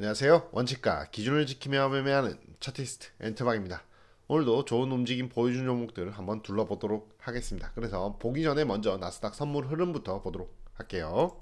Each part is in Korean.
안녕하세요. 원칙가 기준을 지키며 매매하는 차티스트 엔터박입니다. 오늘도 좋은 움직임 보여준 종목들을 한번 둘러보도록 하겠습니다. 그래서 보기 전에 먼저 나스닥 선물 흐름부터 보도록 할게요.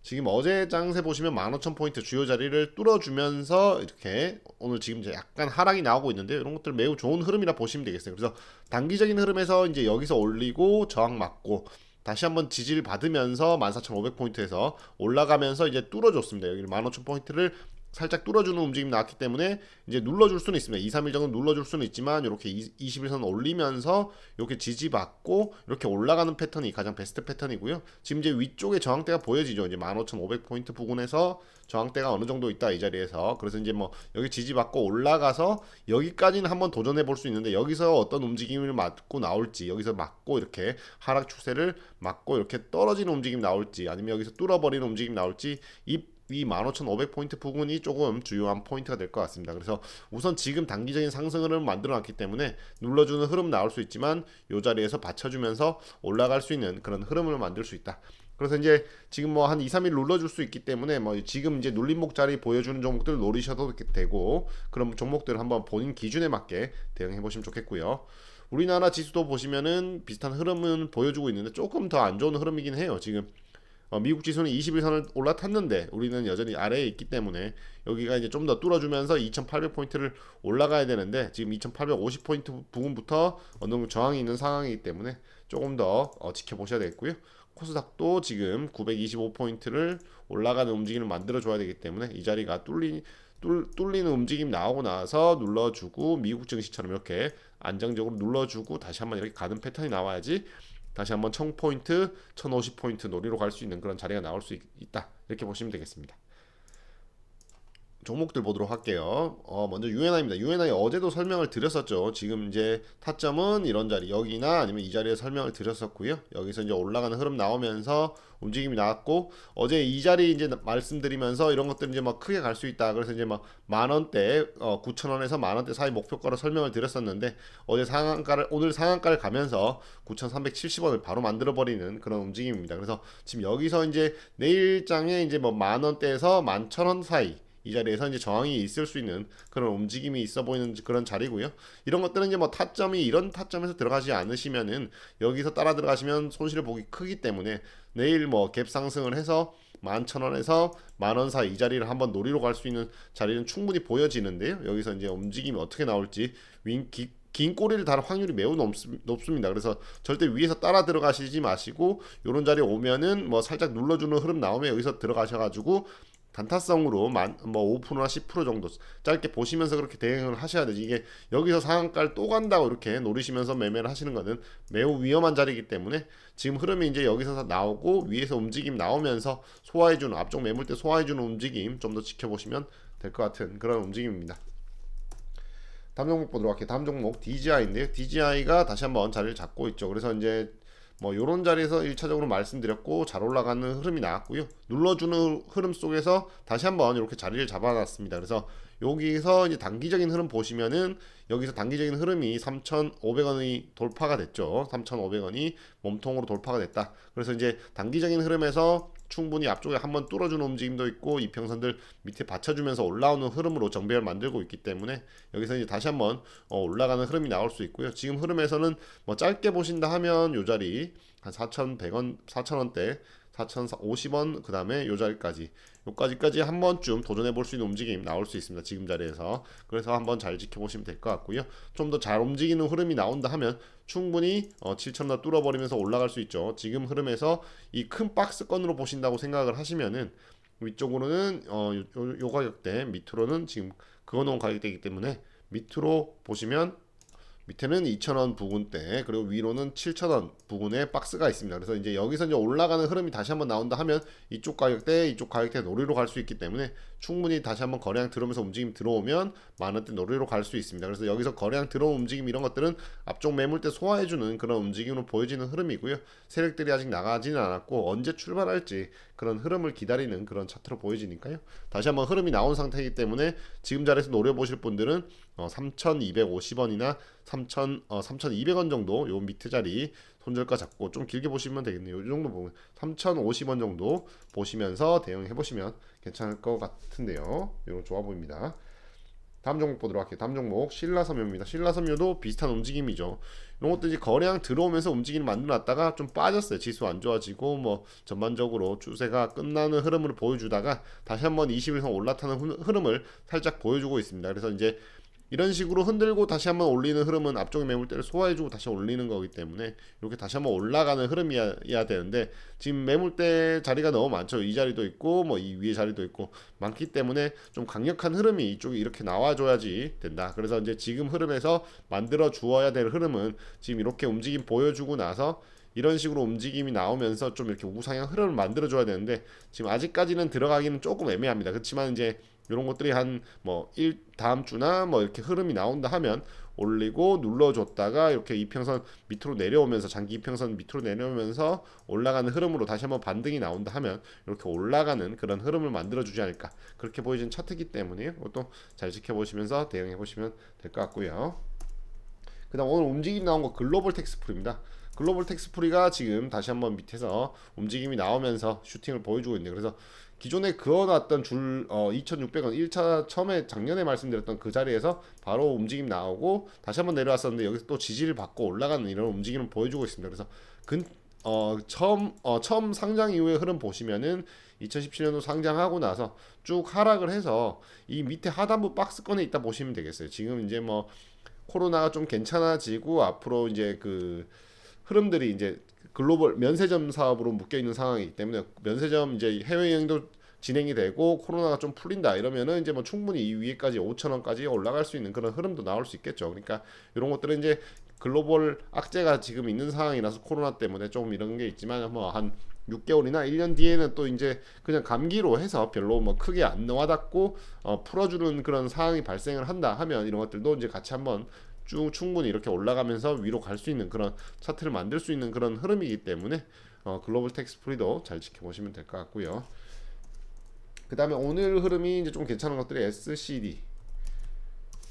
지금 어제 장세 보시면 15,000포인트 주요 자리를 뚫어주면서 이렇게 오늘 지금 이제 약간 하락이 나오고 있는데 이런 것들 매우 좋은 흐름이라 보시면 되겠어요. 그래서 단기적인 흐름에서 이제 여기서 올리고 저항 맞고 다시 한번 지지를 받으면서 14,500포인트에서 올라가면서 이제 뚫어줬습니다. 여기 15,000포인트를 살짝 뚫어주는 움직임이 나왔기 때문에 이제 눌러줄 수는 있습니다. 2, 3일 정도 눌러줄 수는 있지만 이렇게 20일선 올리면서 이렇게 지지받고 이렇게 올라가는 패턴이 가장 베스트 패턴이고요. 지금 이제 위쪽에 저항대가 보여지죠. 이제 15,500포인트 부근에서 저항대가 어느 정도 있다 이 자리에서 그래서 이제 뭐 여기 지지받고 올라가서 여기까지는 한번 도전해 볼 수 있는데 여기서 어떤 움직임을 맞고 나올지 여기서 맞고 이렇게 하락 추세를 맞고 이렇게 떨어지는 움직임 나올지 아니면 여기서 뚫어버리는 움직임 나올지 이 이 15,500포인트 부분이 조금 주요한 포인트가 될 것 같습니다. 그래서 우선 지금 단기적인 상승 흐름을 만들어 놨기 때문에 눌러주는 흐름 나올 수 있지만 이 자리에서 받쳐주면서 올라갈 수 있는 그런 흐름을 만들 수 있다. 그래서 이제 지금 뭐 한 2, 3일 눌러줄 수 있기 때문에 뭐 지금 이제 눌림목 자리 보여주는 종목들 노리셔도 되고 그런 종목들 한번 본인 기준에 맞게 대응해 보시면 좋겠고요. 우리나라 지수도 보시면은 비슷한 흐름은 보여주고 있는데 조금 더 안 좋은 흐름이긴 해요. 지금 어, 미국 지수는 21선을 올라탔는데 우리는 여전히 아래에 있기 때문에 여기가 이제 좀 더 뚫어주면서 2,800포인트를 올라가야 되는데 지금 2,850포인트 부분부터 어느 정도 저항이 있는 상황이기 때문에 조금 더 어, 지켜보셔야 되겠고요. 코스닥도 지금 925포인트를 올라가는 움직임을 만들어 줘야 되기 때문에 이 자리가 뚫리 뚫, 뚫리는 움직임 나오고 나서 눌러주고 미국 증시처럼 이렇게 안정적으로 눌러주고 다시 한번 이렇게 가는 패턴이 나와야지 다시 한번 1000포인트, 1050포인트 놀이로 갈 수 있는 그런 자리가 나올 수 있, 다 이렇게 보시면 되겠습니다. 종목들 보도록 할게요. 어, 먼저 UNI입니다. UNI 어제도 설명을 드렸었죠. 지금 이제 타점은 이런 자리, 여기나 아니면 이 자리에 설명을 드렸었고요. 여기서 이제 올라가는 흐름 나오면서 움직임이 나왔고, 어제 이 자리 이제 말씀드리면서 이런 것들 이제 막 크게 갈 수 있다. 그래서 이제 막 만 원대, 어, 9천 원에서 만 원대 사이 목표가로 설명을 드렸었는데, 어제 상한가를, 오늘 상한가를 가면서 9,370원을 바로 만들어 버리는 그런 움직임입니다. 그래서 지금 여기서 이제 내일장에 이제 뭐 만 원대에서 만 천 원 사이, 이 자리에서 이제 저항이 있을 수 있는 그런 움직임이 있어 보이는 그런 자리고요. 이런 것들은 이제 뭐 타점이 이런 타점에서 들어가지 않으시면은 여기서 따라 들어가시면 손실을 보기 크기 때문에 내일 뭐 갭 상승을 해서 만천 원에서 만 원 사이 이 자리를 한번 놀이로 갈수 있는 자리는 충분히 보여지는데요. 여기서 이제 움직임이 어떻게 나올지 윙 기, 긴 꼬리를 달 확률이 매우 높 습니다. 그래서 절대 위에서 따라 들어가시지 마시고 이런 자리에 오면은 뭐 살짝 눌러주는 흐름 나오면 여기서 들어가셔가지고 단타성으로 만, 뭐 5%나 10% 정도 짧게 보시면서 그렇게 대응을 하셔야 되지 이게 여기서 상한가를 또 간다고 이렇게 노리시면서 매매를 하시는 거는 매우 위험한 자리이기 때문에 지금 흐름이 이제 여기서 나오고 위에서 움직임 나오면서 소화해주는 앞쪽 매물대 소화해주는 움직임 좀 더 지켜보시면 될 것 같은 그런 움직임입니다. 다음 종목 보도록 할게요. 다음 종목 DJI인데요. DJI가 다시 한번 자리를 잡고 있죠. 그래서 이제 뭐 요런 자리에서 1차적으로 말씀드렸고 잘 올라가는 흐름이 나왔고요. 눌러주는 흐름 속에서 다시 한번 이렇게 자리를 잡아놨습니다. 그래서 여기서 이제 단기적인 흐름 보시면은 여기서 단기적인 흐름이 3,500원이 돌파가 됐죠. 3,500원이 몸통으로 돌파가 됐다. 그래서 이제 단기적인 흐름에서 충분히 앞쪽에 한번 뚫어주는 움직임도 있고 이평선들 밑에 받쳐주면서 올라오는 흐름으로 정배를 만들고 있기 때문에 여기서 이제 다시 한번 어, 올라가는 흐름이 나올 수 있고요. 지금 흐름에서는 뭐 짧게 보신다 하면 요 자리 한 4,100원, 4,000원대 4,050원 그 다음에 요 자리까지 요까지까지 한 번쯤 도전해 볼 수 있는 움직임 나올 수 있습니다. 지금 자리에서 그래서 한번 잘 지켜보시면 될 것 같고요. 좀 더 잘 움직이는 흐름이 나온다 하면 충분히 어, 7천원 뚫어버리면서 올라갈 수 있죠. 지금 흐름에서 이 큰 박스권으로 보신다고 생각을 하시면은 위쪽으로는 어, 요, 요 가격대 밑으로는 지금 그어놓은 가격대이기 때문에 밑으로 보시면 밑에는 2,000원 부근대 그리고 위로는 7,000원 부근에 박스가 있습니다. 그래서 이제 여기서 이제 올라가는 흐름이 다시 한번 나온다 하면 이쪽 가격대 이쪽 가격대 놀이로 갈 수 있기 때문에 충분히 다시 한번 거래량 들어오면서 움직임 들어오면 만 원대 놀이로 갈 수 있습니다. 그래서 여기서 거래량 들어온 움직임 이런 것들은 앞쪽 매물대 소화해주는 그런 움직임으로 보여지는 흐름이고요. 세력들이 아직 나가지는 않았고 언제 출발할지 그런 흐름을 기다리는 그런 차트로 보여지니까요. 다시 한번 흐름이 나온 상태이기 때문에 지금 자리에서 노려보실 분들은 어, 3,250원이나 3,000, 어, 3,200원 정도 요 밑에 자리 손절가 잡고 좀 길게 보시면 되겠네요. 이 정도 보면 3,050원 정도 보시면서 대응해 보시면 괜찮을 것 같은데요. 이런 좋아 보입니다. 다음 종목 보도록 할게요. 다음 종목 신라섬유입니다. 신라섬유도 비슷한 움직임이죠. 이런 것도 이제 거래량 들어오면서 움직임을 만들어놨다가 좀 빠졌어요. 지수 안 좋아지고 뭐 전반적으로 추세가 끝나는 흐름을 보여주다가 다시 한번 20일선 올라타는 흐- 흐름을 살짝 보여주고 있습니다. 그래서 이제 이런 식으로 흔들고 다시 한번 올리는 흐름은 앞쪽의 매물대를 소화해주고 다시 올리는 거기 때문에 이렇게 다시 한번 올라가는 흐름이어야 되는데 지금 매물대 자리가 너무 많죠. 이 자리도 있고 뭐 이 위에 자리도 있고 많기 때문에 좀 강력한 흐름이 이쪽에 이렇게 나와줘야지 된다. 그래서 이제 지금 흐름에서 만들어 주어야 될 흐름은 지금 이렇게 움직임 보여주고 나서 이런 식으로 움직임이 나오면서 좀 이렇게 우상향 흐름을 만들어 줘야 되는데 지금 아직까지는 들어가기는 조금 애매합니다. 그렇지만 이제 이런 것들이 한 뭐 일 다음 주나 뭐 이렇게 흐름이 나온다 하면 올리고 눌러줬다가 이렇게 이평선 밑으로 내려오면서 장기 이평선 밑으로 내려오면서 올라가는 흐름으로 다시 한번 반등이 나온다 하면 이렇게 올라가는 그런 흐름을 만들어 주지 않을까 그렇게 보이는 차트이기 때문에 이것도 잘 지켜보시면서 대응해 보시면 될 것 같고요. 그다음 오늘 움직임 나온 거 글로벌 텍스프리입니다. 글로벌 텍스프리가 지금 다시 한번 밑에서 움직임이 나오면서 슈팅을 보여주고 있네요. 그래서 기존에 그어놨던 줄 어, 2,600원 1차 처음에 작년에 말씀드렸던 그 자리에서 바로 움직임 나오고 다시 한번 내려왔었는데 여기서 또 지지를 받고 올라가는 이런 움직임을 보여주고 있습니다. 그래서 근 어, 처음 어, 처음 상장 이후의 흐름 보시면은 2017년도 상장하고 나서 쭉 하락을 해서 이 밑에 하단부 박스권에 있다 보시면 되겠어요. 지금 이제 뭐 코로나가 좀 괜찮아지고 앞으로 이제 그 흐름들이 이제 글로벌 면세점 사업으로 묶여 있는 상황이기 때문에 면세점 이제 해외 여행도 진행이 되고 코로나가 좀 풀린다 이러면은 이제 뭐 충분히 이 위에까지 5천 원까지 올라갈 수 있는 그런 흐름도 나올 수 있겠죠. 그러니까 이런 것들은 이제 글로벌 악재가 지금 있는 상황이라서 코로나 때문에 조금 이런 게 있지만 뭐한 6개월이나 1년 뒤에는 또 이제 그냥 감기로 해서 별로 뭐 크게 안 와닿고 어 풀어주는 그런 상황이 발생을 한다 하면 이런 것들도 이제 같이 한번 쭉 충분히 이렇게 올라가면서 위로 갈 수 있는 그런 차트를 만들 수 있는 그런 흐름이기 때문에 어, 글로벌 텍스 프리도 잘 지켜보시면 될 것 같고요. 그 다음에 오늘 흐름이 이제 좀 괜찮은 것들이 SCD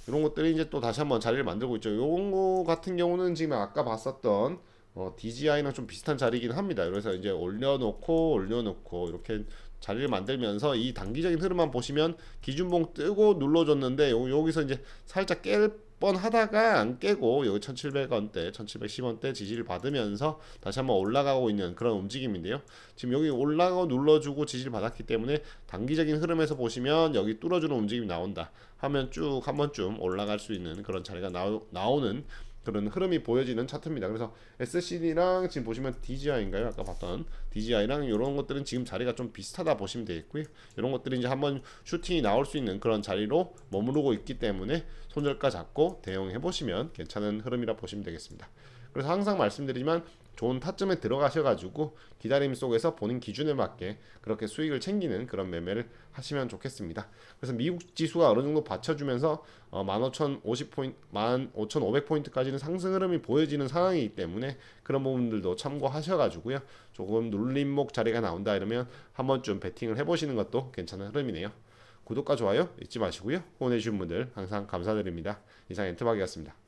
이런 것들이 이제 또 다시 한번 자리를 만들고 있죠. 요런 거 같은 경우는 지금 아까 봤었던 어, DGI랑 좀 비슷한 자리이긴 합니다. 그래서 이제 올려놓고 올려놓고 이렇게 자리를 만들면서 이 단기적인 흐름만 보시면 기준봉 뜨고 눌러줬는데 요, 여기서 이제 살짝 깰 뻔하다가 안 깨고 여기 1,700원대, 1,710원대 지지를 받으면서 다시 한번 올라가고 있는 그런 움직임인데요. 지금 여기 올라가고 눌러주고 지지를 받았기 때문에 단기적인 흐름에서 보시면 여기 뚫어주는 움직임이 나온다 하면 쭉 한 번쯤 올라갈 수 있는 그런 자리가 나오, 나오는 그런 흐름이 보여지는 차트입니다. 그래서 SCD랑 지금 보시면 DGI인가요? 아까 봤던 DGI랑 이런 것들은 지금 자리가 좀 비슷하다 보시면 되겠고요. 이런 것들이 이제 한번 슈팅이 나올 수 있는 그런 자리로 머무르고 있기 때문에 손절가 잡고 대응해 보시면 괜찮은 흐름이라 보시면 되겠습니다. 그래서 항상 말씀드리지만 좋은 타점에 들어가셔가지고 기다림 속에서 본인 기준에 맞게 그렇게 수익을 챙기는 그런 매매를 하시면 좋겠습니다. 그래서 미국 지수가 어느 정도 받쳐주면서 어, 15,050포인트, 15,500포인트까지는 상승 흐름이 보여지는 상황이기 때문에 그런 부분들도 참고하셔가지고요. 조금 눌림목 자리가 나온다 이러면 한 번쯤 베팅을 해보시는 것도 괜찮은 흐름이네요. 구독과 좋아요 잊지 마시고요. 후원해주신 분들 항상 감사드립니다. 이상 엔트박이었습니다.